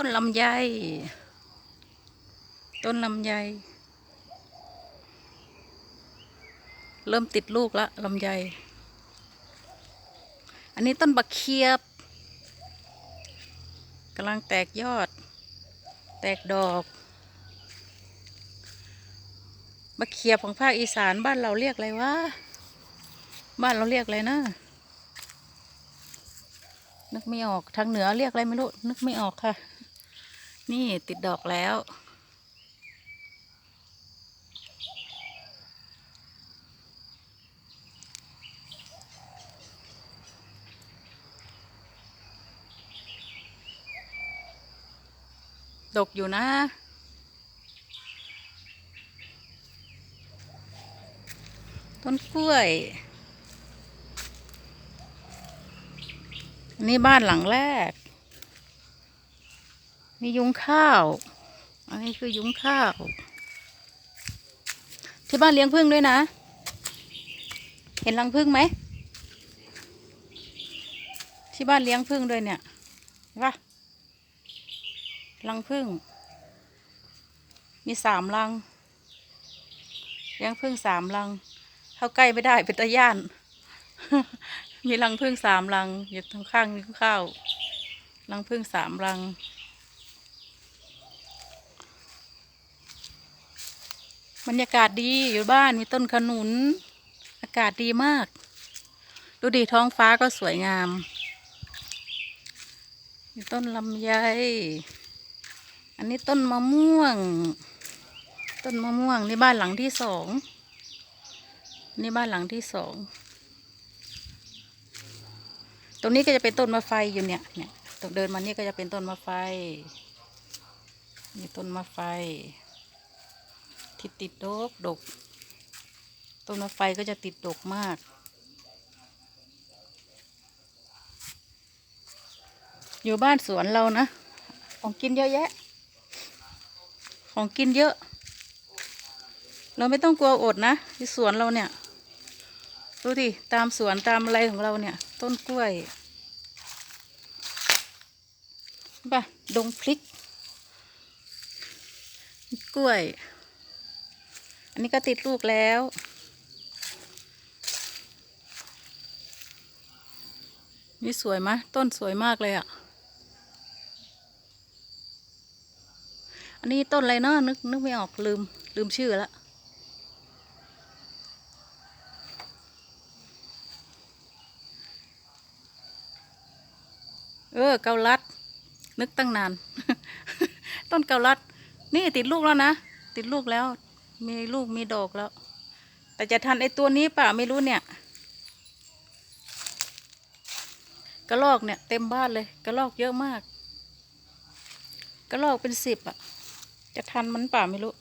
ต้นลำไย ต้นลำไย เริ่มติดลูกแล้วลำไย อันนี้ต้นบักเขียบกำลังแตกยอด แตกดอกบักเขียบของภาคอีสานบ้านเราเรียกอะไรวะ บ้านเราเรียกอะไรนะนึกไม่ออกทางเหนือเรียกอะไรไม่รู้ นึกไม่ออกค่ะ นี่ติดดอกแล้ว ดกอยู่นะต้นกล้วยนนี้บ้านหลังแรก มียุงข้าว อันนี้คือยุงข้าว ที่บ้านเลี้ยงผึ้งด้วยนะ เห็นรังผึ้งไหม ที่บ้านเลี้ยงผึ้งด้วยเนี่ยว่ารังผึ้งมีสามรัง เลี้ยงผึ้งสามรัง เข้าใกล้ไม่ได้เป็นตะย่าน มีรังผึ้งสามรังอยู่ตรงข้างยุงข้าวรังผึ้งสามรัง บรรยากาศดีอยู่บ้านมีต้นขนุน อากาศดีมาก ดูดิท้องฟ้าก็สวยงาม มีต้นลำไย อันนี้ต้นมะม่วง ต้นมะม่วงนี่บ้านหลังที่สองนี่บ้านหลังที่สอง ตรงนี้ก็จะเป็นต้นมะไฟอยู่เนี่ย เนี่ยตรงเดินมานี่ก็จะเป็นต้นมะไฟนี่ต้นมะไฟ ที่ติดดกดก ต้นมะไฟก็จะติดดกมาก อยู่บ้านสวนเรานะ ของกินเยอะแยะ ของกินเยอะ เราไม่ต้องกลัวอดนะที่สวนเราเนี่ย ดูดิ ตามสวนตามอะไรของเราเนี่ย ต้นกล้วยป่ะดงพริก กล้วย อันนี้ก็ติดลูกแล้ว นี่สวยไหมต้นสวยมากเลยอะ่ะ อันนี้ต้นอะไรเนาะนึกนึกไม่ออกลืมลืมชื่อละเออเกาลัด นึกตั้งนาน ต้นเกาลัด นี่ติดลูกแล้วนะ ติดลูกแล้ว มีลูกมีดอกแล้ว แต่จะทันไอตัวนี้เปล่าไม่รู้เนี่ย กระลอกเนี่ยเต็มบ้านเลย กระลอกเยอะมาก กระลอกเป็นสิบอะ จะทันมันเปล่าไม่รู้